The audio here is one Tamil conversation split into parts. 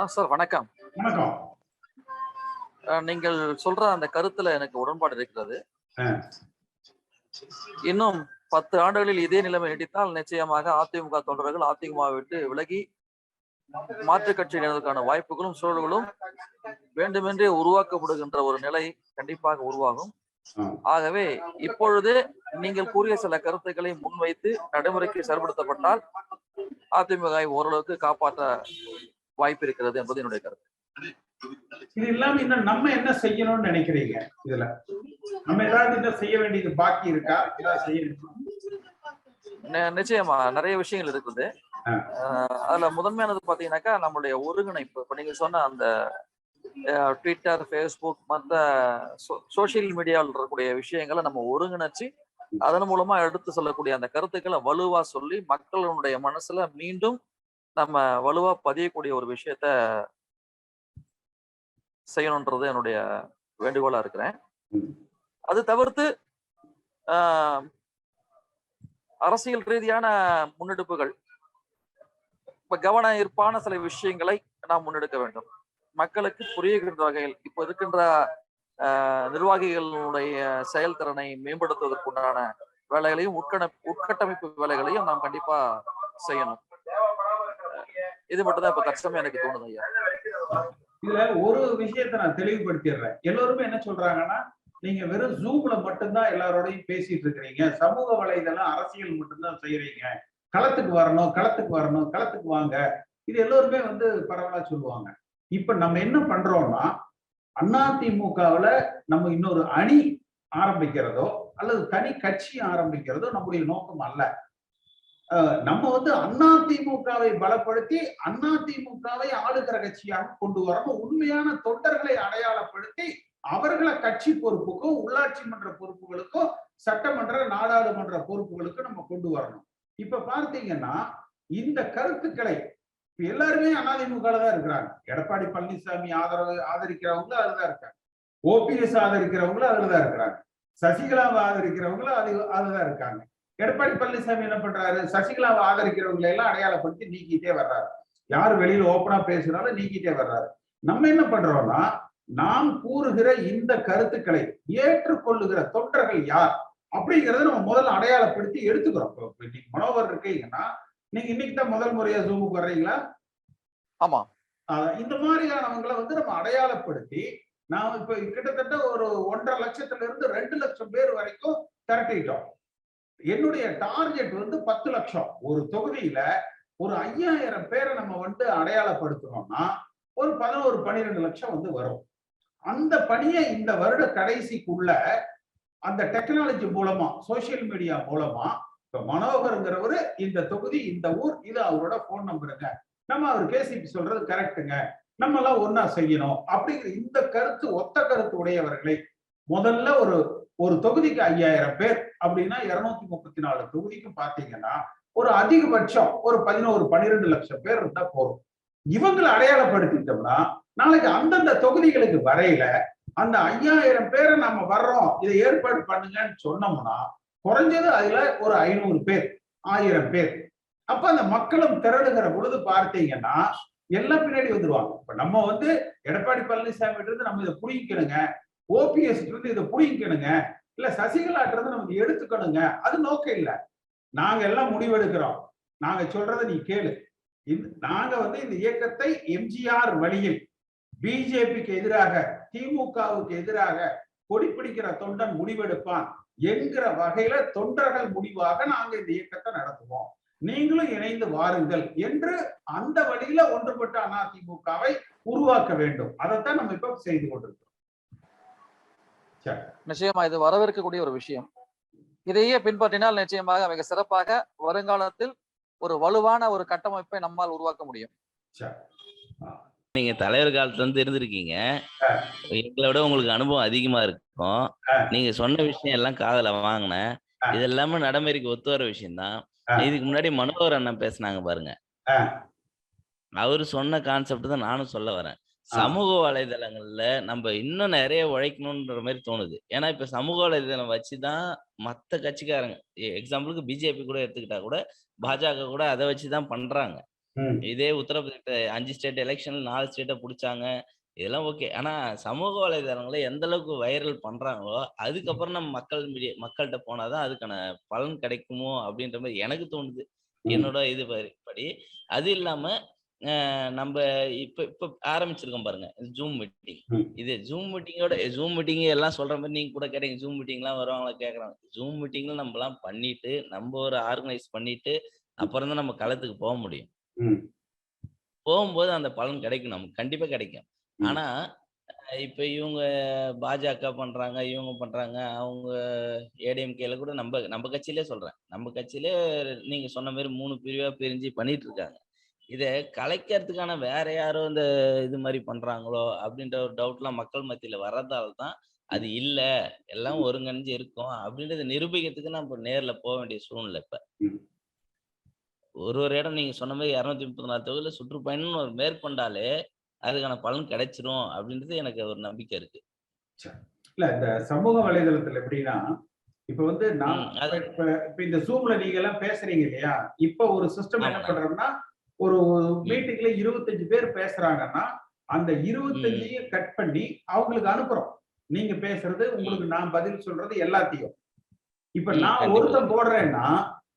ஆ சார் வணக்கம். வணக்கம். நீங்கள் சொல்ற அந்த கருத்துல எனக்கு உடன்பாடு இருக்கிறது. இன்னும் 10 ஆண்டுகளில் இதே நிலைமை நீடித்தால் நிச்சயமாக அதிமுக தொண்டர்கள் அதிமுகவை விட்டு விலகி மாற்றுக் கட்சியினருக்கான வாய்ப்புகளும், சூழல்களும் வேண்டுமென்றே உருவாக்கப்படுகின்ற ஒரு நிலை கண்டிப்பாக உருவாகும். ஆகவே இப்பொழுதே நீங்கள் கூறிய சில கருத்துக்களை முன்வைத்து நடைமுறைக்கு செயல்படுத்தப்பட்டால் அதிமுகவை ஓரளவுக்கு காப்பாற்ற வாய்ப்பு இருக்கிறது என்பது என்னுடைய கருத்து. இது இல்லாம இன்னும் நம்ம என்ன செய்யணும்னு நினைக்கிறீங்க இதுல? நம்ம ஏதாவது இன்னும் செய்ய வேண்டியது பாக்கி இருக்கா? ஏதாவது செய்யணுமா? நி நிச்சயமா நெறைய விஷயங்கள் இருக்குது. அதுல முதன்மையானது பார்த்தீங்கன்னாக்கா, நம்முடைய ஒருங்கிணைப்பு. இப்ப நீங்க சொன்ன அந்த Facebook மத்த சோ சோசியல் மீடியால இருக்கக்கூடிய விஷயங்கள நம்ம ஒருங்கிணைச்சு, அதன் மூலமா எடுத்து சொல்லக்கூடிய அந்த கருத்துக்கள வலுவா சொல்லி, மக்களுடைய மனசுல மீண்டும் நம்ம வலுவா பதியக்கூடிய ஒரு விஷயத்த செய்யணுன்றது என்னுடைய வேண்டுகோளா இருக்கிறேன். அது தவிர்த்து அரசியல் ரீதியான முன்னெடுப்புகள். இப்ப கவன ஈர்ப்பான சில விஷயங்களை நாம் முன்னெடுக்க வேண்டும். மக்களுக்கு புரிகின்ற வகையில் இப்ப இருக்கின்ற நிர்வாகிகளுடைய செயல்திறனை மேம்படுத்துவதற்குண்டான வேலைகளையும், உட்கண உட்கட்டமைப்பு வேலைகளையும் நாம் கண்டிப்பா செய்யணும். இது மட்டும் தான் இப்ப கஷ்டமா எனக்கு தோணுது ஐயா. இதுல ஒரு விஷயத்த நான் தெளிவுபடுத்திடுறேன். எல்லோருமே என்ன சொல்றாங்கன்னா, நீங்க வெறும் ஜூம்ல மட்டும்தான் எல்லாரோடையும் பேசிட்டு இருக்கிறீங்க. சமூக வலைதளம் அரசியல் மட்டும்தான் செய்யறீங்க களத்துக்கு வரணும், களத்துக்கு வரணும், களத்துக்கு வாங்க. இது எல்லோருமே வந்து பரவலா சொல்லுவாங்க. இப்ப நம்ம என்ன பண்றோம்னா, அதிமுகவுல நம்ம இன்னொரு அணி ஆரம்பிக்கிறதோ, அல்லது தனி கட்சி ஆரம்பிக்கிறதோ நம்முடைய நோக்கம் அல்ல. நம்ம வந்து அண்ணா திமுகவை பலப்படுத்தி, அண்ணா திமுகவை ஆளுகிற கட்சியாக கொண்டு வரணும். உண்மையான தொண்டர்களை அடையாளப்படுத்தி, அவர்கள கட்சி பொறுப்புக்கும், உள்ளாட்சி மன்ற பொறுப்புகளுக்கும், சட்டமன்ற, நாடாளுமன்ற பொறுப்புகளுக்கும் நம்ம கொண்டு வரணும். இப்ப பார்த்தீங்கன்னா, இந்த கருத்துக்களை இப்ப எல்லாருமே அதிமுக தான் இருக்கிறாங்க. எடப்பாடி பழனிசாமி ஆதரவு ஆதரிக்கிறவங்களும் அதுதான் இருக்காங்க. ஓபிஎஸ் ஆதரிக்கிறவங்களும் அதுலதான் இருக்கிறாங்க. சசிகலாவை ஆதரிக்கிறவங்களும் அது அதுதான் இருக்காங்க. எடப்பாடி பழனிசாமி என்ன பண்றாரு? சசிகலாவை ஆதரிக்கிறவங்களை எல்லாம் அடையாளப்படுத்தி நீக்கிட்டே வர்றாரு. யார் வெளியில ஓப்பனா பேசுனாலும் நீக்கிட்டே வர்றாரு. நம்ம என்ன பண்றோம்னா, நாம் கூறுகிற இந்த கருத்துக்களை ஏற்றுக்கொள்ளுகிற தொண்டர்கள் யார்? அப்படிங்கிறத நம்ம முதல்ல அடையாளப்படுத்தி எடுத்துக்கிறோம். இன்னைக்கு மனோகர் இருக்கீங்கன்னா, நீங்க இன்னைக்கு தான் முதல் முறையா Zoomக்கு வர்றீங்களா? ஆமா. இந்த மாதிரியானவங்கள வந்து நம்ம அடையாளப்படுத்தி, நான் இப்ப கிட்டத்தட்ட ஒரு 1.5 லட்சத்துல இருந்து 2 லட்சம் பேர் வரைக்கும் திரட்டிட்டோம். என்னுடைய டார்கெட் வந்து 10 லட்சம். ஒரு தொகுதியில ஒரு ஐயாயிரம் பேரை நம்ம வந்து அடையாளப்படுத்தணும்னா ஒரு 11, 12 லட்சம் வந்து வரும். அந்த பணியை இந்த வருட கடைசிக்குள்ள அந்த டெக்னாலஜி மூலமா, சோசியல் மீடியா மூலமா, இப்ப மனோகருங்கிறவரு இந்த தொகுதி, இந்த ஊர், இது அவரோட போன் நம்பருங்க. நம்ம அவர் பேசி சொல்றது கரெக்ட்டுங்க. நம்ம எல்லாம் ஒன்னா செய்யணும். அப்படிங்கிற இந்த கருத்து ஒத்த கருத்து உடையவர்களை முதல்ல ஒரு ஒரு தொகுதிக்கு 5000 பேர் அப்படின்னா 234 தொகுதிக்கும் பார்த்தீங்கன்னா, ஒரு அதிகபட்சம் ஒரு 11, 12 லட்சம் பேர் இருந்தா போதும். இவங்களை அடையாளப்படுத்திட்டோம்னா, நாளைக்கு அந்தந்த தொகுதிகளுக்கு வரையில அந்த ஐயாயிரம் பேரை நம்ம வர்றோம். இதை ஏற்பாடு பண்ணுங்கன்னு சொன்னோம்னா, குறைஞ்சது அதுல ஒரு ஐநூறு பேர், ஆயிரம் பேர். அப்ப அந்த மக்களும் திரளுகிற பொழுது பார்த்தீங்கன்னா, எல்லாம் பின்னாடி வந்துருவாங்க. இப்ப நம்ம வந்து எடப்பாடி பழனிசாமி இருந்து நம்ம இதை புடிங்கிக்கணுங்க. ஓபிஎஸ் இருந்து இதை புடிங்கிக்கணுங்க. இல்ல சசிகலாட்டுறத நமக்கு எடுத்துக்கணுங்க. அது நோக்கம் இல்ல. நாங்க எல்லாம் முடிவெடுக்கிறோம். நாங்க சொல்றதை நீ கேளு. நாங்க வந்து இந்த இயக்கத்தை எம்ஜிஆர் வழியில் பிஜேபிக்கு எதிராக, திமுகவுக்கு எதிராக கொடி பிடிக்கிற தொண்டன் முடிவெடுப்பான் என்கிற வகையில தொண்டர்கள் முடிவாக நாங்க இந்த இயக்கத்தை நடத்துவோம். நீங்களும் இணைந்து வாருங்கள் என்று அந்த வழியில ஒன்றுபட்ட அதிமுகவை உருவாக்க வேண்டும். அதைத்தான் நம்ம இப்ப செய்து கொண்டிருக்கிறோம். சரி. நிச்சயமா இது வரவேற்கக்கூடிய ஒரு விஷயம். இதையே பின்பற்றினால் நிச்சயமாக மிக சிறப்பாக வருங்காலத்தில் ஒரு வலுவான ஒரு கட்டமைப்பை நம்மால் உருவாக்க முடியும். நீங்க தலைவர் காலத்துல இருந்து இருந்திருக்கீங்க. எங்கள விட உங்களுக்கு அனுபவம் அதிகமா இருக்கும். நீங்க சொன்ன விஷயம் எல்லாம் காதுல வாங்குனேன். இது எல்லாமே நடைமுறைக்கு ஒத்து வர விஷயம் தான். இதுக்கு முன்னாடி மனோகர் அண்ணன் பேசுனாங்க பாருங்க. அவரு சொன்ன கான்செப்ட் தான் நானும் சொல்ல வரேன். சமூக வலைதளங்கள்ல நம்ம இன்னும் நெறைய உழைக்கணுன்ற மாரி தோணுது. ஏன்னா, இப்ப சமூக வலைதளம் வச்சு தான் மத்த கட்சிக்காரங்க எக்ஸாம்பிளுக்கு பிஜேபி கூட எடுத்துக்கிட்டா கூட, பாஜக கூட அத வச்சு தான் பண்றாங்க. இதே உத்தரப்பிரதேச அஞ்சு ஸ்டேட் எலெக்ஷன்ல நாலு ஸ்டேட்டை பிடிச்சாங்க இதெல்லாம் ஓகே ஆனா சமூக வலைதளங்களை எந்த அளவுக்கு வைரல் பண்றாங்களோ அதுக்கப்புறம் நம்ம மக்கள் மீடியா மக்கள்கிட்ட போனாதான் அதுக்கான பலன் கிடைக்குமோ அப்படின்ற மாதிரி எனக்கு தோணுது. என்னோட இது படி- அது இல்லாம நம்ம இப்ப இப்ப ஆரம்பிச்சிருக்கோம் பாருங்க. Zoom meeting. இது ஜூம் மீட்டிங்கோட ஜூம் மீட்டிங் எல்லாம் சொல்ற மாதிரி நீங்க கூட கேட்டீங்க. ஜூம் மீட்டிங்லாம் வருவாங்களா கேக்குறாங்க. ஜூம் மீட்டிங்ல நம்ம எல்லாம் பண்ணிட்டு நம்ம ஒரு ஆர்கனைஸ் பண்ணிட்டு அப்புறம் தான் நம்ம களத்துக்கு போக முடியும். போகும்போது அந்த பலன் கிடைக்கும் நமக்கு. கண்டிப்பா கிடைக்கும். ஆனா இப்ப இவங்க பாஜக பண்றாங்க இவங்க பண்றாங்க அவங்க ஏடிஎம்கேல கூட நம்ம நம்ம கட்சியிலே சொல்றேன். நம்ம கட்சியிலே நீங்க சொன்ன மாதிரி மூணு பிரிவா பிரிஞ்சு பண்ணிட்டு இருக்காங்க. இத கலைக்கிறதுக்கான வேற யாரோ இந்த இது மாதிரி பண்றாங்களோ அப்படின்ற ஒரு டவுட்லாம் மக்கள் மத்தியில வர்றதால தான் அது இல்ல. எல்லாம் ஒருங்கிணைஞ்சு இருக்கும் அப்படின்றத நிரூபிக்கிறதுக்கு நம்ம நேர்ல போக வேண்டிய சூழ்நிலை இப்ப. ஒரு ஒரு இடம் நீங்க சொன்ன மாதிரி இருநூத்தி முப்பத்தி நாலு தொகுதியில சுற்றுப்பயணம்னு ஒரு மேற்கொண்டாலே அதுக்கான பலன் கிடைச்சிரும் அப்படின்றது எனக்கு ஒரு நம்பிக்கை இருக்கு. இல்ல இந்த சமூக வலைதளத்துல எப்படின்னா இப்ப வந்து நான் இப்ப- இப்ப இப்ப இந்த ஜூம்ல நீங்க எல்லாம் பேசுறீங்க இல்லையா? இப்ப ஒரு சிஸ்டம் என்ன. பண்றோம்னா ஒரு மீட்டிங்ல இருபத்தஞ்சு பேர் பேசுறாங்கன்னா அந்த இருபத்தஞ்சையும் கட் பண்ணி அவங்களுக்கு அனுப்புறோம். நீங்க பேசுறது உங்களுக்கு நான் பதில் சொல்றது எல்லாத்தையும். இப்ப நான். ஒருத்தன் போடுறேன்னா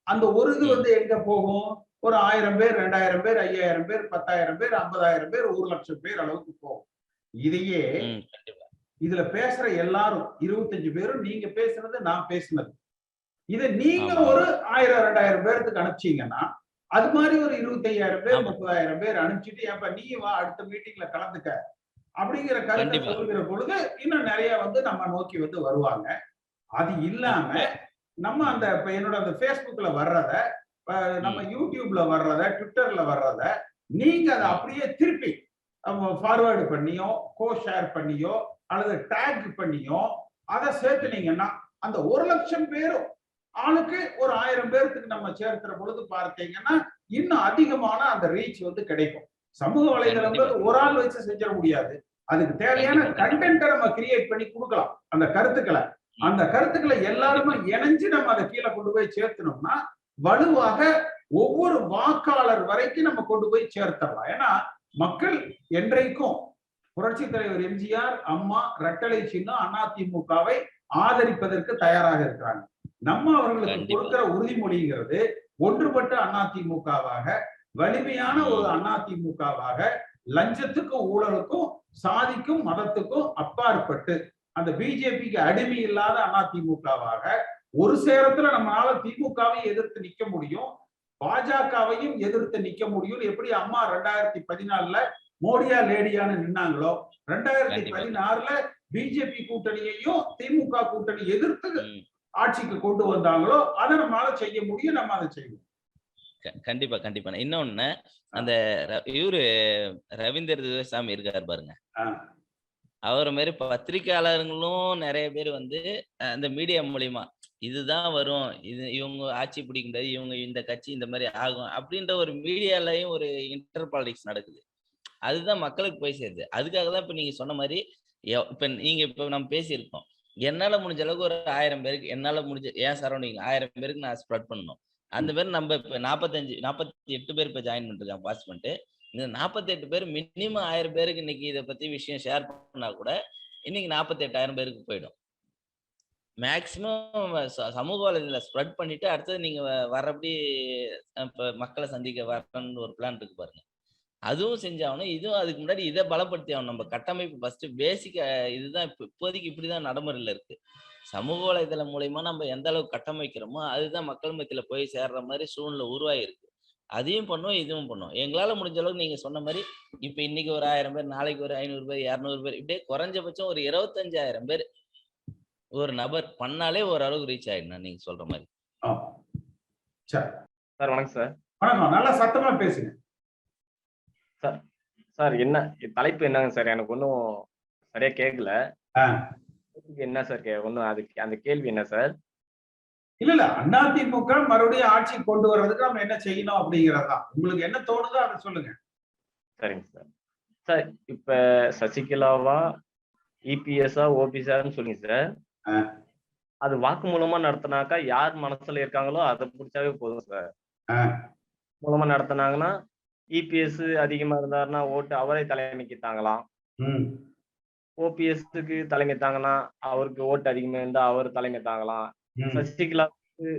அந்த ஒரு இது. வந்து எங்க போகும்? ஒரு ஆயிரம் பேர் ரெண்டாயிரம் பேர் ஐயாயிரம் பேர் பத்தாயிரம் பேர் ஐம்பதாயிரம் பேர் ஒரு லட்சம் பேர் அளவுக்கு போகும். இதையே இதுல பேசுற எல்லாரும் இருபத்தஞ்சு பேரும் நீங்க பேசுனது நான் பேசுனது. இத நீங்க. ஒரு ஆயிரம் ரெண்டாயிரம் பேர்த்துக்கு அனுப்பிச்சீங்கன்னா அது மாதிரி ஒரு இருபத்தையாயிரம் பேர். முப்பதாயிரம் பேர் அனுப்பிச்சிட்டு ஏப்பா நீ வா அடுத்த மீட்டிங்ல கலந்துக்க. அப்படிங்கிற கருத்தை. சொல்லுகிற பொழுது இன்னும் நிறைய வந்து நம்ம நோக்கி வந்து வருவாங்க. அது இல்லாம நம்ம அந்த இப்ப என்னோட அந்த Facebookல வர்றத நம்ம யூடியூப்ல வர்றத ட்விட்டர்ல வர்றத நீங்க அதை அப்படியே திருப்பி ஃபார்வேர்டு பண்ணியோ கோ ஷேர் பண்ணியோ அல்லது டேக் பண்ணியோ அதை சேர்த்துனீங்கன்னா அந்த ஒரு லட்சம் பேரும் ஆளுக்கு ஒரு ஆயிரம் பேர்த்துக்கு நம்ம சேர்க்கிற பொழுது பார்த்தீங்கன்னா இன்னும் அதிகமான அந்த ரீச் வந்து கிடைக்கும். சமூக வலைதளங்கள் ஒரு ஆள் வச்சு செஞ்சிட முடியாது. அதுக்கு தேவையான. கண்டென்ட்டை நம்ம கிரியேட் பண்ணி கொடுக்கலாம். அந்த கருத்துக்களை. அந்த கருத்துக்களை எல்லாருமே இணைஞ்சு நம்ம அதை கீழே கொண்டு போய் சேர்த்தனோம்னா வலுவாக ஒவ்வொரு வாக்காளர் வரைக்கும் நம்ம கொண்டு போய் சேர்த்தரலாம். ஏன்னா மக்கள் என்றைக்கும் புரட்சி தலைவர் எம்ஜிஆர் அம்மா ரெட்டலை சின்னம் அதிமுகவை ஆதரிப்பதற்கு தயாராக இருக்கிறாங்க. நம்ம அவர்களுக்கு. கொடுக்கிற உறுதிமொழிங்கிறது ஒன்றுபட்ட அதிமுகவாக வலிமையான ஒரு அதிமுகவாக லஞ்சத்துக்கும் ஊழலுக்கும் சாதிக்கும் மதத்துக்கும் அப்பாற்பட்டு அந்த பிஜேபிக்கு அடிமை இல்லாத அதிமுகவாக ஒரு சேரத்துல நம்மளால திமுகவை எதிர்த்து நிக்க முடியும் பாஜகவையும் எதிர்த்து நிக்க முடியும் எப்படி அம்மா ரெண்டாயிரத்தி பதினாலுல மோடியா லேடியான்னு நின்னாங்களோ ரெண்டாயிரத்தி. பதினாறுல பிஜேபி கூட்டணியையும் திமுக கூட்டணி எதிர்த்து ஆட்சிக்கு கொண்டு வந்தாங்களோ அதை நம்மளால செய்ய முடியும் நம்ம அதை செய்வோம். கண்டிப்பா கண்டிப்பா. இன்னொன்னு அந்த இவரு ரவீந்தர் துரைசாமி இருக்காரு பாருங்க. அவரை மாதிரி பத்திரிக்கையாளர்களும் நிறைய பேர் வந்து அந்த மீடியா மூலியமா இதுதான் வரும் இது இவங்க ஆட்சி பிடிக்க முடியாது இவங்க இந்த கட்சி இந்த மாதிரி ஆகும் அப்படின்ற ஒரு மீடியாலயும் ஒரு இன்டர் பாலிடிக்ஸ் நடக்குது. அதுதான் மக்களுக்கு போய் சேருது. அதுக்காக தான் இப்ப நீங்க சொன்ன மாதிரி இப்ப நீங்க இப்ப நம்ம பேசியிருக்கோம். என்னால முடிஞ்ச அளவுக்கு ஒரு ஆயிரம் பேருக்கு என்னால முடிஞ்ச ஏன் சரௌண்டிங் ஆயிரம் பேருக்கு நான் ஸ்ப்ரெட் பண்ணணும். அந்த பேர் நம்ம இப்ப நாற்பத்தஞ்சு நாற்பத்தி எட்டு பேர் இப்ப ஜாயின் பண்ணிருக்காங்க பாஸ் பண்ணிட்டு. இந்த நாற்பத்தி எட்டு பேர் மினிமம் ஆயிரம் பேருக்கு இன்னைக்கு இதை பத்தி விஷயம் ஷேர் பண்ணா கூட இன்னைக்கு நாற்பத்தி எட்டாயிரம் பேருக்கு போயிடும். மேக்சிமம் சமூக வலைதள ஸ்ப்ரெட் பண்ணிட்டு அடுத்தது நீங்க வ- வர்றபடி அஹ், இப்ப மக்களை சந்திக்க வரணும்னு ஒரு பிளான் இருக்கு பாருங்க. அதுவும் செஞ்சாகணும். இதுவும் அதுக்கு முன்னாடி இதை பலப்படுத்தி ஆகணும். நம்ம கட்டமைப்பு ஃபர்ஸ்ட் பேசிக் இதுதான் இப்ப இப்போதைக்கு இப்படிதான் நடைமுறையில இருக்கு. சமூக வலைதளம் மூலியமா நம்ம எந்த அளவுக்கு கட்டமைக்கிறோமோ அதுதான் மக்கள் மத்தியில போய் சேர்ற மாதிரி சூழ்நிலை உருவாயிருக்கு. அதையும் பண்ணுவோம் இதுவும் பண்ணுவோம். எங்களால முடிஞ்ச அளவுக்கு நீங்க சொன்ன மாதிரி இப்ப இன்னைக்கு ஒரு ஆயிரம் பேர் நாளைக்கு ஒரு ஐநூறு பேர் இரநூறு பேர் இப்படியே குறைஞ்சபட்சம் ஒரு இருபத்தஞ்சாயிரம் பேர் ஒரு நபர் பண்ணாலே ஓரளவுக்கு ரீச் ஆயிடணும் நீங்க சொல்ற மாதிரி. சரி. சார் வணக்கம் சார். வணக்கம். நல்லா சத்தமா பேசுங்க. சார் என்ன தலைப்பு என்னங்க சார்? எனக்கு ஒன்றும் சரியா கேட்கல. என்ன சார் ஒன்றும் அதுக்கு அந்த கேள்வி என்ன சார்? இல்ல இல்ல. அதிமுக மறுபடியும் ஆட்சி கொண்டு வர்றதுக்கு நம்ம என்ன செய்யணும் அப்படிங்கறதுதான் உங்களுக்கு என்ன தோணுதோ அதை சொல்லுங்க. சரிங்க சார். சார் இப்ப சசிகலாவா இபிஎஸ்ஆ ஓபிஎஸ்ஆன்னு சொல்லுங்க சார். அது வாக்கு மூலமா நடத்தினாக்கா யார் மனசுல இருக்காங்களோ அதை பிடிச்சாவே போதும் சார். மூலமா நடத்தினாங்கன்னா இபிஎஸ் அதிகமா இருந்தாருன்னா ஓட்டு அவரை தலைமைக்கு தாங்கலாம். ஓபிஎஸ்க்கு தலைமை தாங்கினா அவருக்கு ஓட்டு அதிகமா இருந்தா அவர் தலைமை தாங்கலாம். சசிகலாவுக்கு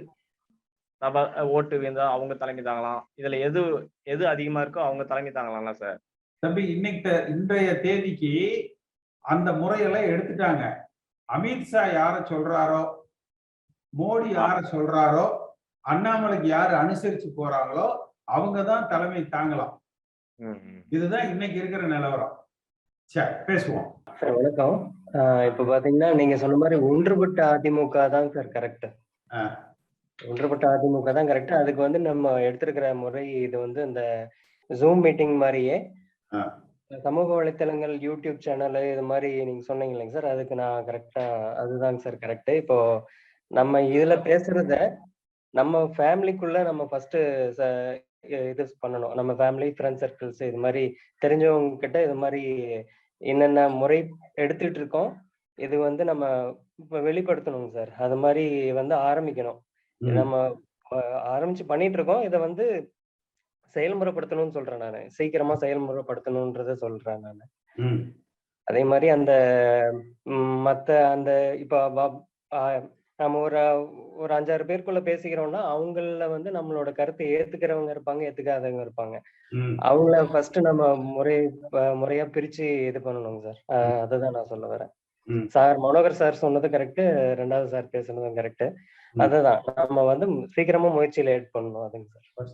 நப ஓட்டு இருந்தா அவங்க தலைமை தாங்கலாம். இதுல எது எது அதிகமா இருக்கோ அவங்க தலைமை தாங்கலாம்ல சார் தம்பி இன்னைக்கு இன்றைய தேதிக்கு அந்த முறையெல்லாம் எடுத்துட்டாங்க. அமித்ஷா யார சொல்றாரோ மோடி யார சொல்றாரோ அண்ணாமலைக்கு யாரு அனுசரிச்சு போறாங்களோ அவங்க தான் தலைமை தாங்கலாம். இதுதான் இன்னைக்கு இருக்கிற நிலவரம். சரி பேசுவோம். சார் வணக்கம். இப்ப பாத்தீங்கன்னா நீங்க சொன்ன மாதிரி ஒன்றுபட்ட அதிமுக தான் சார் கரெக்ட். ஒன்றுபட்ட அதிமுக தான் கரெக்ட் அதுக்கு வந்து நம்ம எடுத்திருக்கிற முறை இது வந்து இந்த ஜூம் மீட்டிங் மாதிரியே. சமூக வலைத்தளங்கள் யூடியூப் சேனல் இது மாதிரி நீங்க சொன்னீங்க இல்லைங்க சார். அதுக்கு நான் கரெக்டா அதுதாங்க சார் கரெக்ட் இப்போ நம்ம இதுல பேசுறத நம்ம ஃபேமிலிக்குள்ள நம்ம ஃபர்ஸ்ட் இது பண்ணணும். நம்ம ஃபேமிலி ஃப்ரெண்ட் சர்க்கிள்ஸ் இது மாதிரி தெரிஞ்சவங்க கிட்ட இது மாதிரி என்னென்ன முறை எடுத்துட்டு இருக்கோம் இது வந்து நம்ம இப்ப வெளிப்படுத்தணுங்க சார் அது மாதிரி வந்து ஆரம்பிக்கணும். நம்ம ஆரம்பிச்சு பண்ணிட்டு இருக்கோம். இதை வந்து செயல்முறைப்படுத்தணும்னு சொல்றேன் நான். சீக்கிரமா செயல்முறைப்படுத்தணும்ன்றத சொல்றேன் நான். அதே மாதிரி அந்த மத்த அந்த இப்ப நம்ம ஒரு ஒரு அஞ்சாறு பேருக்குள்ள பேசிக்கிறோம்னா அவங்கள வந்து நம்மளோட கருத்தை ஏத்துக்கிறவங்க இருப்பாங்க ஏத்துக்காதவங்க இருப்பாங்க. அவங்கள ஃபர்ஸ்ட் நம்ம முறை முறையா பிரிச்சு இது பண்ணணுங்க சார். அதுதான் நான் சொல்ல வரேன். சார் மனோகர் சார் சொன்னது கரெக்ட் ரெண்டாவது சார் பேசுனதும் கரெக்ட். அதுதான். நம்ம வந்து சீக்கிரமா முயற்சியில ஏட் பண்ணணும் அதுங்க சார்.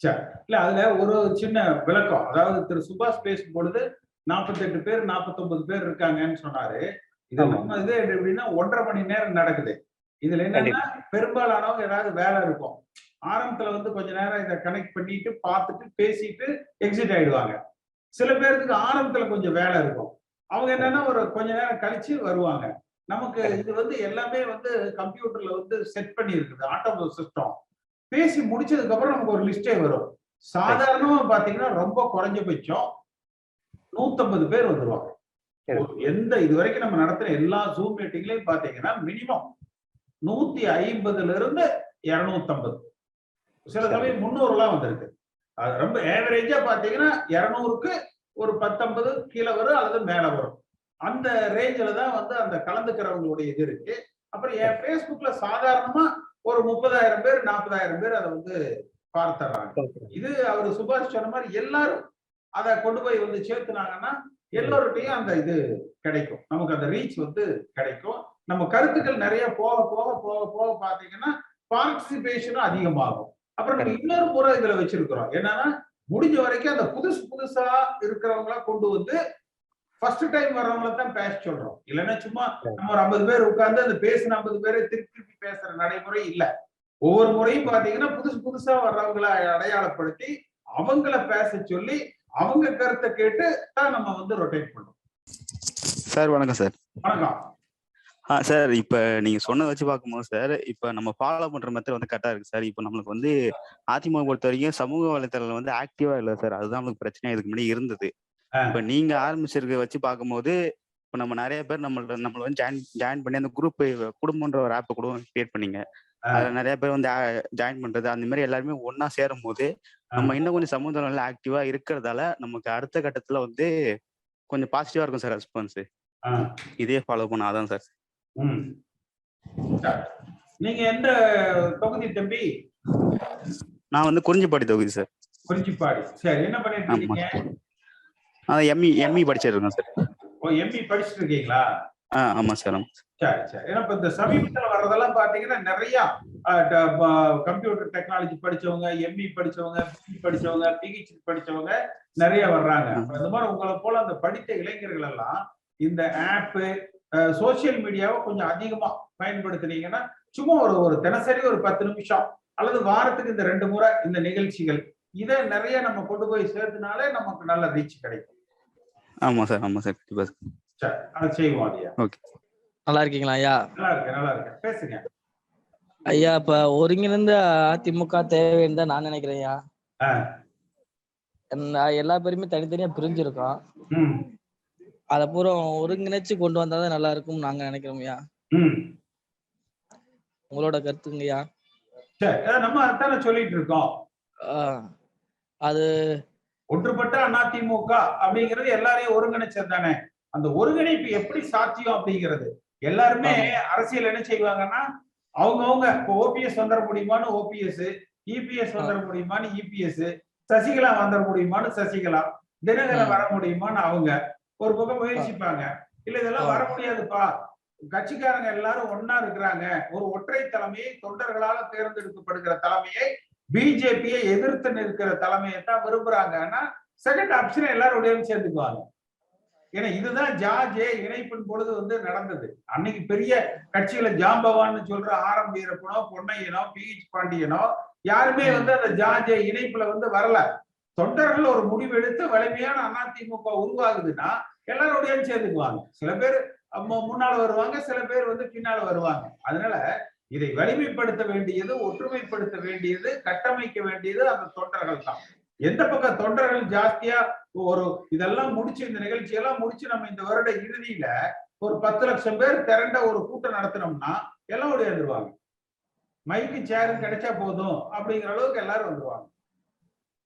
சரி இல்ல அதுல ஒரு சின்ன விளக்கம். அதாவது திரு சுபாஷ் பேசும் பொழுது நாற்பத்தெட்டு பேர் நாற்பத்தொன்பது பேர் இருக்காங்கன்னு சொன்னாரு. இது. நம்ம இது எப்படின்னா ஒன்றரை மணி நேரம் நடக்குது. இதுல என்னன்னா பெரும்பாலானவங்க ஏதாவது வேலை இருக்கும். ஆரம்பத்துல வந்து கொஞ்ச நேரம் இதை கனெக்ட் பண்ணிட்டு பார்த்துட்டு பேசிட்டு எக்ஸிட் ஆயிடுவாங்க. சில பேர்த்துக்கு ஆரம்பத்துல கொஞ்சம் வேலை இருக்கும். அவங்க என்னன்னா ஒரு கொஞ்ச நேரம் கழிச்சு வருவாங்க. நமக்கு இது வந்து எல்லாமே வந்து கம்ப்யூட்டர்ல வந்து செட் பண்ணி இருக்குது ஆட்டோ சிஸ்டம் பேசி முடிச்சதுக்கு அப்புறம் நமக்கு ஒரு லிஸ்டே வரும். சாதாரணமா பாத்தீங்கன்னா ரொம்ப குறைஞ்சபட்சம் நூத்தம்பது பேர் வந்துருவாங்க. எந்த இது வரைக்கும் நம்ம நடத்துற எல்லா ஜூம் மீட்டிங்லயும் பாத்தீங்கன்னா மினிமம் நூத்தி ஐம்பதுல இருந்து இருநூத்தம்பது. சில சரி. சமயம் முந்நூறுலாம் வந்திருக்கு. அது ரொம்ப ஏவரேஜா பாத்தீங்கன்னா இருநூறுக்கு ஒரு பத்தொன்பது கீழே வரும் அல்லது மேல வரும். அந்த ரேஞ்சில் தான் வந்து அந்த கலந்துக்கிறவங்களுடைய இது இருக்கு. அப்புறம் என் ஃபேஸ்புக்ல சாதாரணமா ஒரு முப்பதாயிரம் பேர் நாற்பதாயிரம் பேர் அதை வந்து பார்த்துறாங்க. இது அவர் சுபாஷ் சொன்ன மாதிரி எல்லாரும் அதை கொண்டு போய் வந்து சேர்த்துனாங்கன்னா எல்லோருட்டையும் அந்த இது கிடைக்கும். நமக்கு அந்த ரீச் வந்து கிடைக்கும். நம்ம கருத்துக்கள் நிறைய போக போக போக போக பாத்தீங்கன்னா பார்ட்டிசிபேஷனும் அதிகமாகும். அப்புறம் நம்ம இன்னொரு முறை இதுல வச்சிருக்கிறோம். என்னன்னா முடிஞ்ச வரைக்கும் அந்த புதுசு புதுசா இருக்கிறவங்கள கொண்டு வந்து ஃபர்ஸ்ட் டைம் வர்றவங்கள தான் பேச சொல்றோம். இல்லைன்னா சும்மா நம்ம ஒரு ஐம்பது பேர் உட்கார்ந்து அந்த பேசின ஐம்பது பேரை திருப்பி திருப்பி பேசுற நடைமுறை இல்ல. ஒவ்வொரு முறையும் பாத்தீங்கன்னா புதுசு புதுசா வர்றவங்கள அடையாளப்படுத்தி அவங்கள பேச சொல்லி அவங்க கருத்தை கேட்டு தான் நம்ம வந்து ரொட்டேட் பண்றோம். சார் வணக்கம் சார். வணக்கம். ஆ சார் இப்போ நீங்க சொன்னதை வச்சு பார்க்கும்போது சார் இப்போ நம்ம ஃபாலோ பண்ற மெத்தட் வந்து கரெக்டா இருக்கு சார். இப்போ நம்மளுக்கு வந்து அதிமுக பொறுத்த வரைக்கும் சமூக வலைத்தளம் வந்து ஆக்டிவா இல்லை சார். அதுதான் நம்மளுக்கு பிரச்சனை இதுக்கு முன்னாடி இருந்தது. இப்போ நீங்க ஆரம்பிச்சிருக்க வச்சு பார்க்கும்போது இப்போ நம்ம நிறைய பேர் நம்மள நம்மள வந்து ஜாயின் ஜாயின் பண்ணி அந்த குரூப் குடும்பன்ற ஒரு ஆப்பை கூட கிரியேட் பண்ணீங்க. அதுல நிறைய பேர் வந்து ஜாயின் பண்றது அந்த மாதிரி எல்லாருமே ஒண்ணா சேரும் போது நம்ம இன்னும் கொஞ்சம் சமூக நலன்ல ஆக்டிவா இருக்கிறதால நமக்கு அடுத்த கட்டத்துல வந்து கொஞ்சம் பாசிட்டிவா இருக்கும் சார் ரெஸ்பான்ஸ் இதே ஃபாலோ பண்ண அதான் சார். நீங்க எந்த தொகுதி தம்பி? நான் வந்து குறிஞ்சிப்பாடி தொகுதி சார் குறிச்சிப்பாடி சரி என்ன பண்ணிட்டு இருக்கீங்க? எம்இ எம்இ படிச்சிட்டு இருக்கேன் சார் ஓ எம்பி படிச்சுட்டு இருக்கீங்களா? ஆ ஆமா சார் ஆமா. சரி சரி. ஏன்னா இப்ப இந்த சமீபத்துல வர்றதெல்லாம் பாத்தீங்கன்னா நிறைய கம்ப்யூட்டர் டெக்னாலஜி படிச்சவங்க எம்இ படிச்சவங்க பிஇ படிச்சவங்க பிஹெச்டி படிச்சவங்க நிறைய வர்றாங்க. இந்த மாதிரி உங்களை போல அந்த படித்த இளைஞர்கள் எல்லாம் இந்த ஆப்பு சோசியல் மீடியாவை கொஞ்சம் அதிகமா பயன்படுத்துனீங்கன்னா சும்மா ஒரு ஒரு தினசரி ஒரு பத்து நிமிஷம் அல்லது வாரத்துக்கு இந்த ரெண்டு முறை இந்த நிகழ்ச்சிகள் இதை நிறைய நம்ம கொண்டு போய் சேர்த்துனாலே நமக்கு நல்ல ரீச் கிடைக்கும். ஆமா சார். ஆமா சார். கண்டிப்பா சார். அதை செய்வோம் ஐயா நல்லா இருக்கீங்களா ஐயா? நல்லா இருக்கு நல்லா இருக்கு பேசுங்க. ஐயா இப்ப ஒருங்கிணைந்த அதிமுக தேவைன்னு தான் நான் நினைக்கிறேன் ஐயா. எல்லா பேருமே தனித்தனியா பிரிஞ்சிருக்கோம். அதை பூரா ஒருங்கிணைச்சு கொண்டு வந்தாதான் நல்லா இருக்கும் நாங்க நினைக்கிறோம் ஐயா. உங்களோட கருத்துங்க ஐயா. சரி அதான் நம்ம அதானே சொல்லிட்டு இருக்கோம். அது ஒன்றுபட்ட அதிமுக அப்படிங்கிறது எல்லாரையும் ஒருங்கிணைச்சது தானே. அந்த ஒருங்கிணைப்பு எப்படி சாத்தியம் அப்படிங்கிறது. எல்லாருமே அரசியல் என்ன செய்வாங்கன்னா அவங்கவுங்க இப்போ ஓபிஎஸ் வந்துட முடியுமான்னு ஓபிஎஸ் இபிஎஸ் வந்துட முடியுமான்னு இபிஎஸ் சசிகலா வந்துட முடியுமான்னு சசிகலா தினகரன். வர முடியுமான்னு அவங்க ஒரு பக்கம் முயற்சிப்பாங்க. இல்ல இதெல்லாம் வர முடியாதுப்பா. கட்சிக்காரங்க எல்லாரும் ஒன்னா இருக்கிறாங்க. ஒரு ஒற்றை தலைமையை தொண்டர்களால தேர்ந்தெடுக்கப்படுகிற தலைமையை பிஜேபியை எதிர்த்து நிற்கிற தலைமையை தான் விரும்புறாங்கன்னா செகண்ட் ஆப்ஷன் எல்லாரோடையும் சேர்ந்துக்குவாங்க. ஏன்னா இதுதான் ஜார்ஜே இணைப்பின் பொழுது வந்து நடந்தது. அன்னைக்கு பெரிய கட்சிகளை ஜாம்பவான்னு சொல்ற ஆரம் வீரப்பனோ பொன்னையனோ பிஹெச் பாண்டியனோ யாருமே வந்து அந்த ஜார்ஜே இணைப்புல வந்து வரல. தொண்டர்கள் ஒரு முடிவு எடுத்து வலிமையான அதிமுக உருவாகுதுன்னா எல்லாரோடையும் சேர்ந்துக்குவாங்க. சில பேர் முன்னால வருவாங்க சில பேர் வந்து பின்னால வருவாங்க. அதனால இதை வலிமைப்படுத்த வேண்டியது ஒற்றுமைப்படுத்த வேண்டியது கட்டமைக்க வேண்டியது அந்த தொண்டர்கள் தான். எந்த பக்கம் தொண்டர்கள் ஜாஸ்தியா ஒரு இதெல்லாம் முடிச்சு இந்த நிகழ்ச்சியெல்லாம் முடிச்சு நம்ம இந்த வருட இறுதியில ஒரு பத்து லட்சம் பேர் திரண்ட ஒரு கூட்டம் நடத்தினோம்னா எல்லாம் ஓடி வந்துருவாங்க. மைக்கு சேரும் கிடைச்சா போதும் அப்படிங்கிற அளவுக்கு எல்லாரும் வந்துருவாங்க.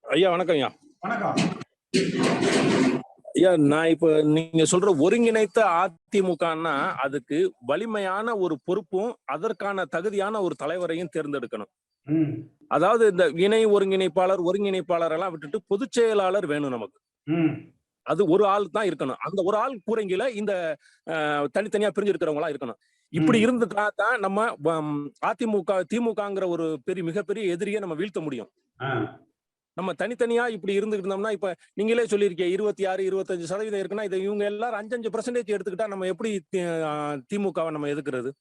ஐயா வணக்கம் ஐயா. வணக்கம். ஐயா நான் இப்ப நீங்க சொல்ற ஒருங்கிணைத்த அதிமுகன்னா அதுக்கு வலிமையான ஒரு பொறுப்பும் அதற்கான தகுதியான ஒரு தலைவரையும் தேர்ந்தெடுக்கணும். அதாவது இந்த இணை ஒருங்கிணைப்பாளர் ஒருங்கிணைப்பாளர் எல்லாம் விட்டுட்டு பொதுச் செயலாளர் வேணும் நமக்கு. அது ஒரு ஆள் தான் இருக்கணும். அந்த ஒரு ஆள் கூரைங்கில இந்த தனித்தனியா பிரிஞ்சு இருக்கிறவங்களா இருக்கணும். இப்படி. இருந்துட்டா தான் நம்ம அதிமுக திமுகங்கிற ஒரு பெரிய மிகப்பெரிய எதிரியை நம்ம வீழ்த்த முடியும். நம்ம தனித்தனியா இப்படி இருந்துட்டு இருந்தோம்னா இப்ப நீங்களே சொல்லியிருக்கீங்க இருபத்தி ஆறு இருபத்தஞ்சு சதவீதம் இருக்குன்னா இதை இவங்க எல்லாரும் அஞ்சஞ்சு பர்சன்டேஜ் எடுத்துக்கிட்டா நம்ம எப்படி திமுகவை நம்ம எதுக்குறது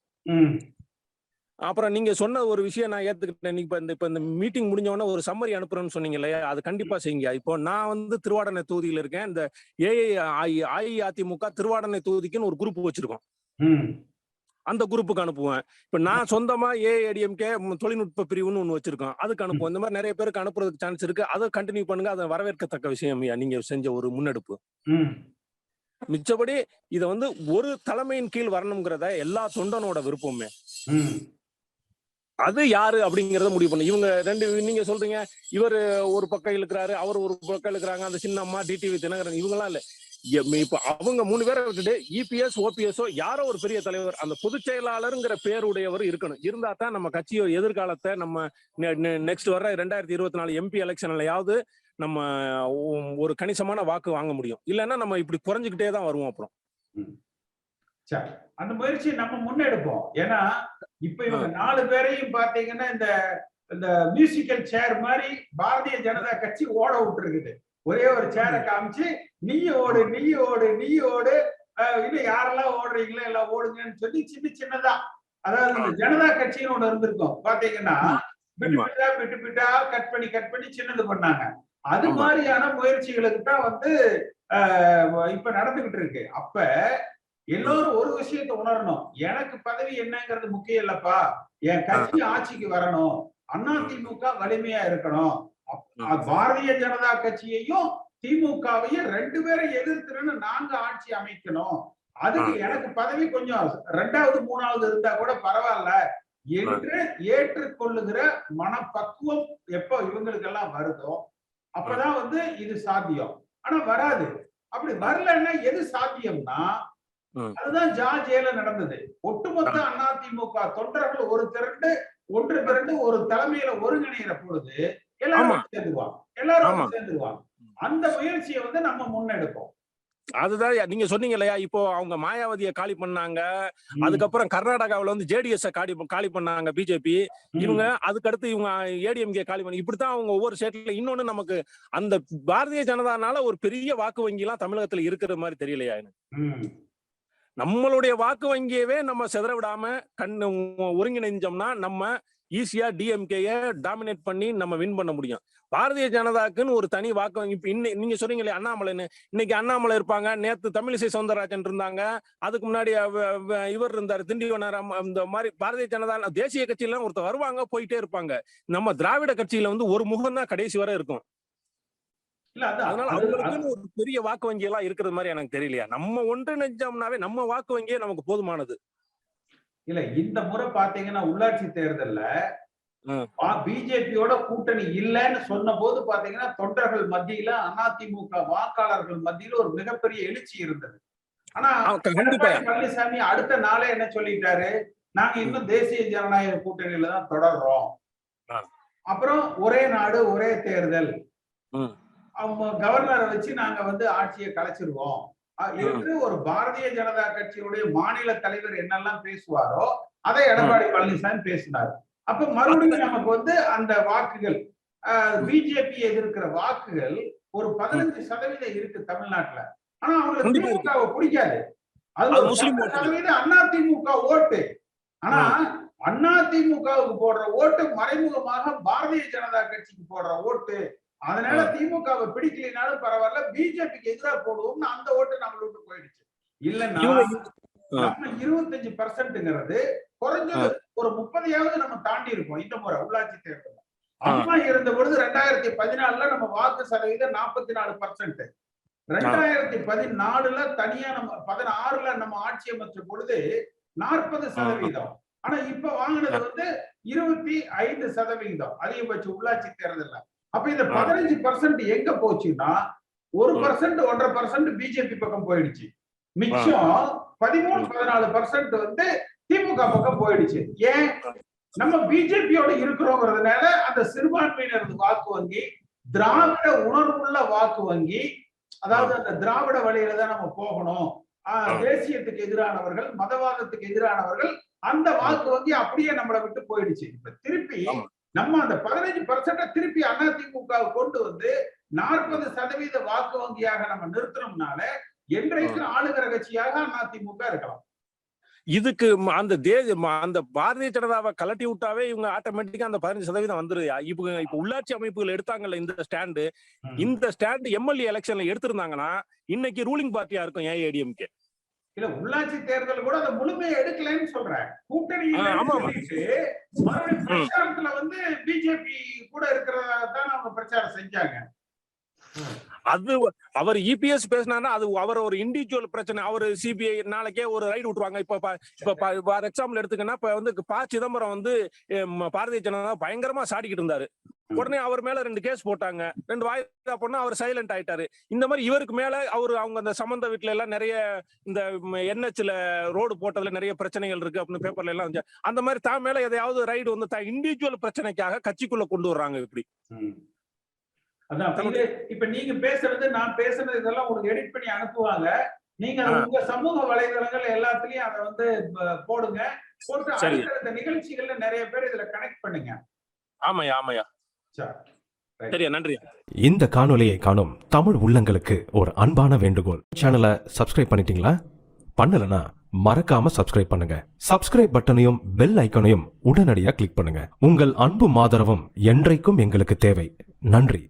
அப்புறம் நீங்க சொன்ன ஒரு விஷயம் நான் ஏத்துக்கிட்டேன். இப்ப இந்த இப்ப இந்த மீட்டிங் முடிஞ்ச உடனே ஒரு சம்மரி அனுப்புறேன்னு சொன்னீங்க இல்லையா? அது கண்டிப்பா செய்யுங்க. இப்போ நான் வந்து திருவாடனை தொகுதியில இருக்கேன். இந்த ஏஐ அஇஅதிமுக திருவாடனை தொகுதிக்குன்னு ஒரு குரூப் வச்சிருக்கோம். அந்த குரூப்புக்கு அனுப்புவேன். இப்ப நான் சொந்தமா ஏஐடிஎம்கே தொழில்நுட்ப பிரிவுன்னு ஒண்ணு வச்சிருக்கோம். அதுக்கு அனுப்புவோம். இந்த மாதிரி நிறைய பேருக்கு அனுப்புறதுக்கு சான்ஸ் இருக்கு. அதை கண்டினியூ பண்ணுங்க. அதை வரவேற்கத்தக்க விஷயம் நீங்க செஞ்ச ஒரு முன்னெடுப்பு. மிச்சபடி இத வந்து ஒரு தலைமையின் கீழ் வரணுங்கிறத எல்லா தொண்டனோட விருப்பமே. அது யாரு அப்படிங்கறத முடிவு பண்ணு. இவங்க ரெண்டு நீங்க சொல்றீங்க இவர் ஒரு பக்கம் இழுக்கிறாரு அவர் ஒரு பக்கம் இழுக்கிறாங்க அந்த சின்ன அம்மா டிடிவி தினகரன் இவங்கெல்லாம் இல்ல. இப்ப அவங்க மூணு பேரை விட்டுட்டு இபிஎஸ் ஓபிஎஸ்ஓ யாரோ ஒரு பெரிய தலைவர் அந்த பொதுச் செயலாளருங்கிற பேருடையவர் இருக்கணும். இருந்தா தான் நம்ம கட்சியோ எதிர்காலத்தை நம்ம நெக்ஸ்ட் வர ரெண்டாயிரத்தி இருபத்தி நாலு எம்பி எலெக்ஷன்லயாவது நம்ம ஒரு கணிசமான வாக்கு வாங்க முடியும். இல்லைன்னா நம்ம இப்படி குறைஞ்சுக்கிட்டே தான் வருவோம் அப்புறம். சரி. அந்த முயற்சியை நம்ம முன்னெடுப்போம். ஏன்னா இப்ப இவங்க நாலு பேரையும் பாத்தீங்கன்னா இந்த இந்த மியூசிக்கல் சேர் மாதிரி பாரதிய ஜனதா கட்சி ஓட விட்டுருக்குது. ஒரே ஒரு சேரை காமிச்சு நீ ஓடு நீ ஓடு நீ ஓடு. இன்னும் யாரெல்லாம் ஓடுறீங்களோ எல்லாம் ஓடுங்கன்னு சொல்லி சின்ன சின்னதா. அதாவது இந்த ஜனதா கட்சின்னு ஒண்ணு இருந்திருக்கும். பாத்தீங்கன்னா பிட்டு ஆமா. பிட்டா பிட்டு பிட்டா கட் பண்ணி கட் பண்ணி சின்னது பண்ணாங்க. அது. மாதிரியான முயற்சிகளுக்கு தான் வந்து இப்ப நடந்துகிட்டு இருக்கு. அப்ப எல்லோரும் ஒரு விஷயத்தை உணரணும். எனக்கு பதவி என்னங்கிறது முக்கியம் இல்லப்பா. என் கட்சி ஆட்சிக்கு வரணும். அதிமுக வலிமையா இருக்கணும். பாரதிய ஜனதா கட்சியையும் திமுகவையும் ரெண்டு பேரை எதிர்த்துன்னு நாங்க ஆட்சி அமைக்கணும். அதுக்கு எனக்கு பதவி கொஞ்சம் ரெண்டாவது மூணாவது இருந்தா கூட பரவாயில்ல. என்று ஏற்றுக்கொள்ளுகிற மனப்பக்குவம் எப்போ இவங்களுக்கெல்லாம் வருதோ அப்பதான் வந்து இது சாத்தியம். ஆனா வராது. அப்படி வரலன்னா எது சாத்தியம்னா. அதுதான் ஜார்ஜியால நடந்தது. ஒட்டுமொத்த அதிமுக தொண்டர்கள் ஒரு திரண்டு ஒன்று திரண்டு ஒரு தலைமையில ஒருங்கிணைகிற பொழுது எல்லாரும் சேர்ந்துருவாங்க எல்லாரும் சேர்ந்துருவாங்க அந்த முயற்சியை வந்து நம்ம முன்னெடுப்போம். அதுதான் நீங்க சொன்னீங்க இல்லையா இப்போ அவங்க மாயாவதியை காலி பண்ணாங்க. அதுக்கப்புறம் கர்நாடகாவுல வந்து ஜேடிஎஸ் காலி காலி பண்ணாங்க பிஜேபி. இவங்க அதுக்கடுத்து இவங்க ஏடிஎம்கே காலி பண்ணி இப்படித்தான் அவங்க ஒவ்வொரு ஸ்டேட்ல இன்னொன்னு நமக்கு அந்த பாரதிய ஜனதானால ஒரு பெரிய வாக்கு வங்கி எல்லாம் தமிழகத்துல இருக்கிற மாதிரி தெரியலையா எனக்கு. நம்மளுடைய வாக்கு வங்கியவே நம்ம செதற விடாம கண்ணு ஒருங்கிணைஞ்சோம்னா நம்ம ஈஸியா டிஎம்கேய டாமினேட் பண்ணி நம்ம வின் பண்ண முடியும். பாரதிய ஜனதாக்குன்னு ஒரு தனி வாக்கு வங்கி இப்ப இன்னை- நீங்க சொன்னீங்களே அண்ணாமலைன்னு. இன்னைக்கு அண்ணாமலை இருப்பாங்க நேத்து தமிழிசை சவுந்தரராஜன் இருந்தாங்க அதுக்கு முன்னாடி இவர் இருந்தார் திண்டிவனம் இந்த மாதிரி பாரதிய ஜனதா தேசிய கட்சியில ஒருத்தர் வருவாங்க போயிட்டே இருப்பாங்க. நம்ம திராவிட கட்சியில வந்து ஒரு முகம் தான் கடைசி வரை இருக்கும் இல்ல அதான் அதனால அது- அது- அவங்களுக்குன்னு ஒரு பெரிய வாக்கு வங்கி எல்லாம் இருக்கிறது மாதிரி எனக்கு தெரியலையா? நம்ம ஒன்றிணைஞ்சோம்னாவே நம்ம வாக்கு வங்கியே நமக்கு போதுமானது. இல்ல இந்த முறை பாத்தீங்கன்னா உள்ளாட்சி தேர்தல்ல. பிஜேபியோட கூட்டணி இல்லைன்னு சொன்ன போது பாத்தீங்கன்னா தொண்டர்கள் மத்தியில அதிமுக வாக்காளர்கள் மத்தியில ஒரு மிகப்பெரிய எழுச்சி இருந்தது. ஆனா பழனிசாமி அடுத்த நாளே என்ன சொல்லிட்டாரு? நாங்க இன்னும் தேசிய ஜனநாயக கூட்டணியில தான் தொடர்றோம். அப்புறம் ஒரே நாடு ஒரே தேர்தல். அவங்க கவர்னரை வச்சு நாங்க வந்து ஆட்சியை கலைச்சிருவோம். என்று ஒரு பாரதிய ஜனதா கட்சியினுடைய மாநில தலைவர் என்னெல்லாம் பேசுவாரோ அதை எடப்பாடி பழனிசாமி பேசினார். அப்ப மறுபடியும் நமக்கு வந்து அந்த வாக்குகள் பிஜேபி எதிர்க்கிற வாக்குகள் ஒரு பதினஞ்சு சதவீதம் இருக்கு தமிழ்நாட்டுல. ஆனா அவங்களுக்கு. திமுகவை பிடிக்காது. அது அது ஒரு முஸ்லிம். சதவீதம் அதிமுக ஓட்டு. ஆனா அதிமுகவுக்கு போடுற ஓட்டு மறைமுகமாக பாரதிய ஜனதா கட்சிக்கு போடுற ஓட்டு. அதனால திமுகவை பிடிக்கலைனாலும் பரவாயில்ல பிஜேபிக்கு எதிராக போடுவோம்னு அந்த ஓட்டு நம்மள விட்டு போயிடுச்சு. இல்லன்னா இருபத்தஞ்சு பர்சன்ட்ங்கிறது குறைஞ்சது ஒரு முப்பதையாவது நம்ம தாண்டி இருக்கோம் இந்த முறை உள்ளாட்சி தேர்தல் அம்மா இருந்த பொழுது ரெண்டாயிரத்தி பதினாலுல நம்ம வாக்கு சதவீதம் நாற்பத்தி நாலு பர்சன்ட் ரெண்டாயிரத்தி பதினாலுல தனியா நம்ம பதினாறுல நம்ம ஆட்சி அமைச்ச பொழுது நாற்பது சதவீதம். ஆனா இப்ப வாங்கினது வந்து இருபத்தி ஐந்து சதவீதம் அதிகபட்ச உள்ளாட்சி தேர்தல்ல. அப்ப இந்த. பதினஞ்சு பர்சன்ட் எங்க போச்சுன்னா ஒரு. பர்சன்ட் ஒன்றரை பர்சன்ட் பிஜேபி பக்கம் போயிடுச்சு. மிச்சம் பதிமூணு பதினாலு பர்சன்ட் வந்து திமுக பக்கம் போயிடுச்சு. ஏன்? நம்ம பிஜேபியோட இருக்கிறோங்கிறதுனால அந்த சிறுபான்மையினரது வாக்கு வங்கி திராவிட உணர்வுள்ள வாக்கு வங்கி அதாவது அந்த திராவிட வழியில தான் நம்ம போகணும். தேசியத்துக்கு எதிரானவர்கள் மதவாதத்துக்கு எதிரானவர்கள் அந்த வாக்கு வங்கி அப்படியே நம்மளை விட்டு போயிடுச்சு. இப்ப திருப்பி. நம்ம அந்த பதினஞ்சு பர்சன்ட திருப்பி அதிமுக கொண்டு வந்து நாற்பது சதவீத வாக்கு வங்கியாக நம்ம நிறுத்தினோம்னால என்றைக்கு ஆளுகிற கட்சியாக அதிமுக இருக்கலாம். இதுக்கு அந்த தே ம- அந்த பாரதிய ஜனதாவை கலட்டி விட்டாவே இவங்க ஆட்டோமேட்டிக்கா அந்த பதினஞ்சு சதவீதம் வந்துருது இப்ப இப்ப உள்ளாட்சி அமைப்புகள் எடுத்தாங்கல்ல இந்த ஸ்டாண்டு. இந்த ஸ்டாண்ட் எம்எல்ஏ எலெக்ஷன்ல எடுத்திருந்தாங்கன்னா இன்னைக்கு ரூலிங் பார்ட்டியா இருக்கும் ஏஐடிஎம்கே இல்ல உள்ளாட்சி தேர்தல் கூட அதை முழுமையா எடுக்கலைன்னு சொல்றேன். கூட்டணி பிரச்சாரத்துல வந்து பிஜேபி கூட இருக்கிறதா தான் அவங்க பிரச்சாரம் செஞ்சாங்க. அது அவர் இபிஎஸ் பேசினாருன்னா அது அவர் ஒரு இண்டிவிஜுவல் பிரச்சனை. அவர் சிபிஐ நாளைக்கே ஒரு ரைடு விட்டுருவாங்க. இப்ப இப்ப ஃபார் எக்ஸாம்பிள் எடுத்துக்கன்னா இப்ப வந்து ப சிதம்பரம் வந்து பாரதிய ஜனதா பயங்கரமா சாடிக்கிட்டு இருந்தாரு. உடனே அவர் மேல ரெண்டு கேஸ் போட்டாங்க. ரெண்டு வாய்தா பண்ணா அவர் சைலண்ட் ஆயிட்டாரு. இந்த மாதிரி இவருக்கு மேல அவர் அவங்க அந்த சம்பந்த வீட்டுல எல்லாம் நிறைய இந்த என்ஹெச்ல ரோடு போட்டதுல நிறைய பிரச்சனைகள் இருக்கு அப்படின்னு பேப்பர்ல எல்லாம். அந்த மாதிரி தான் மேல எதையாவது ரைடு வந்து இண்டிவிஜுவல் பிரச்சனைக்காக கட்சிக்குள்ள கொண்டு வர்றாங்க இப்படி. அதான். இப்ப நீங்க பேசுறது நான் பேசுறது இதெல்லாம் உங்களுக்கு எடிட் பண்ணி அனுப்புவாங்க. நீங்க. உங்க சமூக வலைதளங்கள் எல்லாத்துலயும் அதை வந்து போடுங்க. போட்டு. அடுத்தடுத்த நிகழ்ச்சிகள்ல நிறைய பேர் இதுல கனெக்ட் பண்ணுங்க. ஆமாயா ஆமாயா சரி சரியா நன்றி இந்த காணொளியை காணும் தமிழ் உள்ளங்களுக்கு ஒரு அன்பான வேண்டுகோள். சேனலை சப்ஸ்கிரைப் பண்ணிட்டீங்களா? பண்ணலனா மறக்காம சப்ஸ்கிரைப் பண்ணுங்க. சப்ஸ்கிரைப் பட்டனையும் பெல் ஐக்கனையும் உடனடியாக கிளிக் பண்ணுங்க. உங்கள் அன்பும் ஆதரவும் என்றைக்கும் எங்களுக்கு தேவை. நன்றி.